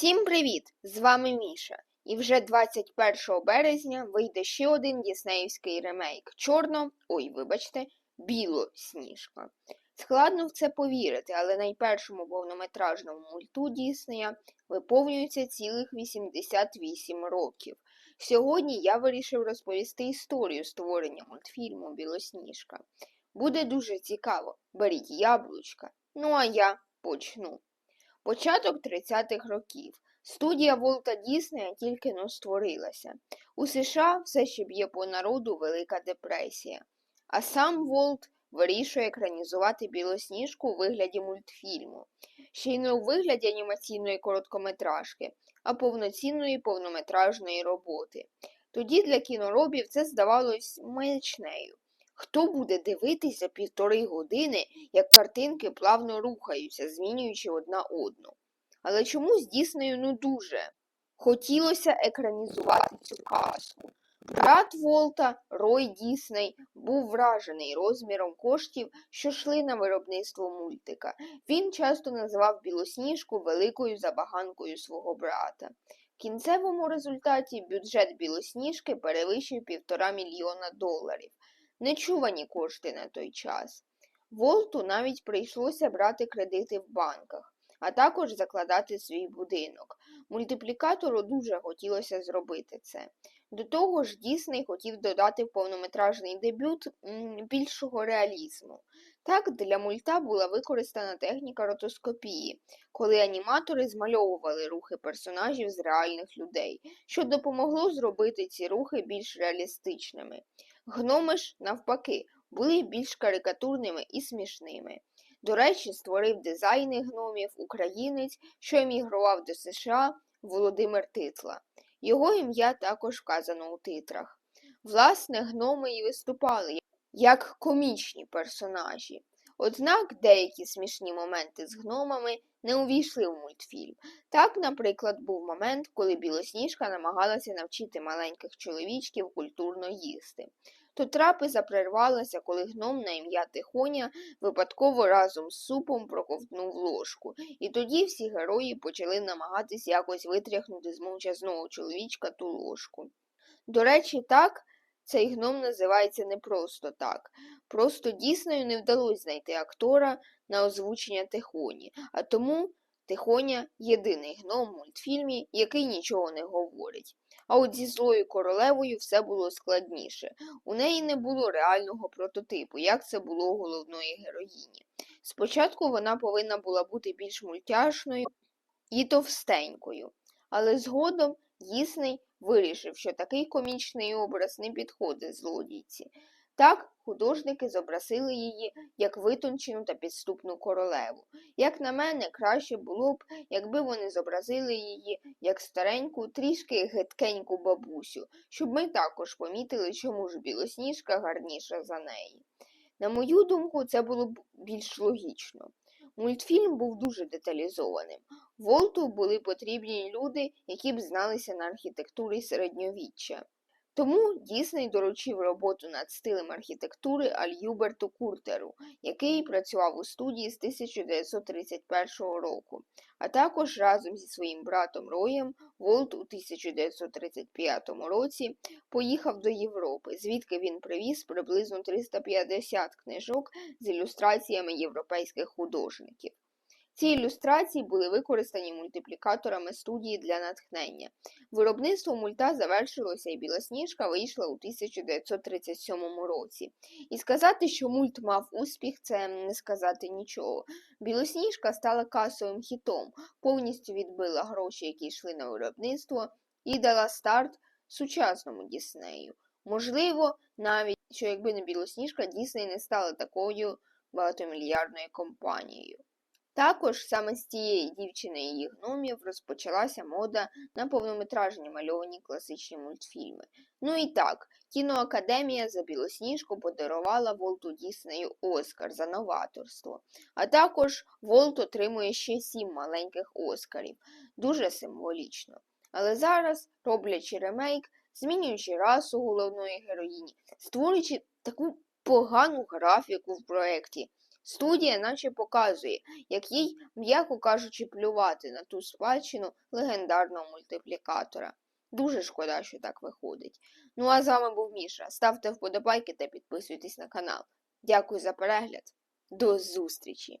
Всім привіт! З вами Міша. І вже 21 березня вийде ще один діснеївський ремейк Чорно, ой, вибачте, Білосніжка. Складно в це повірити, але найпершому повнометражному мульту Діснея виповнюється цілих 88 років. Сьогодні я вирішив розповісти історію створення мультфільму Білосніжка. Буде дуже цікаво. Беріть яблучка. Ну а я почну. Початок 30-х років. Студія Волта Діснея тільки но створилася. У США все ще б'є по народу Велика депресія. А сам Волт вирішує екранізувати білосніжку у вигляді мультфільму. Ще й не у вигляді анімаційної короткометражки, а повноцінної повнометражної роботи. Тоді для кіноробів це здавалось маячнею. Хто буде дивитись за півтори години, як картинки плавно рухаються, змінюючи одна одну? Але чомусь Діснею ну дуже хотілося екранізувати цю казку. Брат Волта, Рой Дісней, був вражений розміром коштів, що йшли на виробництво мультика. Він часто називав білосніжку великою забаганкою свого брата. В кінцевому результаті бюджет білосніжки перевищив півтора мільйона доларів нечувані кошти на той час. Волту навіть прийшлося брати кредити в банках, а також закладати свій будинок. Мультиплікатору дуже хотілося зробити це. До того ж, Дісней хотів додати в повнометражний дебют більшого реалізму. Так, для мульта була використана техніка ротоскопії, коли аніматори змальовували рухи персонажів з реальних людей, що допомогло зробити ці рухи більш реалістичними. Гноми ж, навпаки, були більш карикатурними і смішними. До речі, створив дизайни гномів українець, що емігрував до США Володимир Титла. Його ім'я також вказано у титрах. Власне, гноми і виступали як комічні персонажі. Однак деякі смішні моменти з гномами не увійшли в мультфільм. Так, наприклад, був момент, коли Білосніжка намагалася навчити маленьких чоловічків культурно їсти. То трапеза прервалася, коли гном на ім'я Тихоня випадково разом з супом проковтнув ложку, і тоді всі герої почали намагатись якось витряхнути з мовчазного чоловічка ту ложку. До речі, так, цей гном називається не просто так. Просто дійсною не вдалося знайти актора на озвучення Тихоні, а тому Тихоня єдиний гном в мультфільмі, який нічого не говорить. А от зі злою королевою все було складніше. У неї не було реального прототипу, як це було у головної героїні. Спочатку вона повинна була бути більш мультяшною і товстенькою, але згодом Дісней вирішив, що такий комічний образ не підходить злодійці. Так, художники зобразили її як витончену та підступну королеву. Як на мене, краще було б, якби вони зобразили її як стареньку, трішки гидкеньку бабусю, щоб ми також помітили, чому ж білосніжка гарніша за неї. На мою думку, це було б більш логічно. Мультфільм був дуже деталізованим. Волту були потрібні люди, які б зналися на архітектурі середньовіччя. Тому Дісней доручив роботу над стилем архітектури Альюберту Куртеру, який працював у студії з 1931 року, а також разом зі своїм братом Роєм Волт у 1935 році поїхав до Європи, звідки він привіз приблизно 350 книжок з ілюстраціями європейських художників. Ці ілюстрації були використані мультиплікаторами студії для натхнення. Виробництво мульта завершилося і Білосніжка вийшла у 1937 році. І сказати, що мульт мав успіх, це не сказати нічого. Білосніжка стала касовим хітом, повністю відбила гроші, які йшли на виробництво, і дала старт сучасному Діснею. Можливо, навіть що якби не Білосніжка, Дісней не стала такою багатомільярдною компанією. Також саме з цієї дівчини і її гномів розпочалася мода на повнометражні мальовані класичні мультфільми. Ну і так, кіноакадемія за білосніжку подарувала Волту Діснею Оскар за новаторство. А також Волт отримує ще сім маленьких Оскарів. Дуже символічно. Але зараз, роблячи ремейк, змінюючи расу головної героїні, створюючи таку погану графіку в проєкті, Студія наче показує, як їй, м'яко кажучи, плювати на ту спадщину легендарного мультиплікатора. Дуже шкода, що так виходить. Ну а з вами був Міша. Ставте вподобайки та підписуйтесь на канал. Дякую за перегляд. До зустрічі!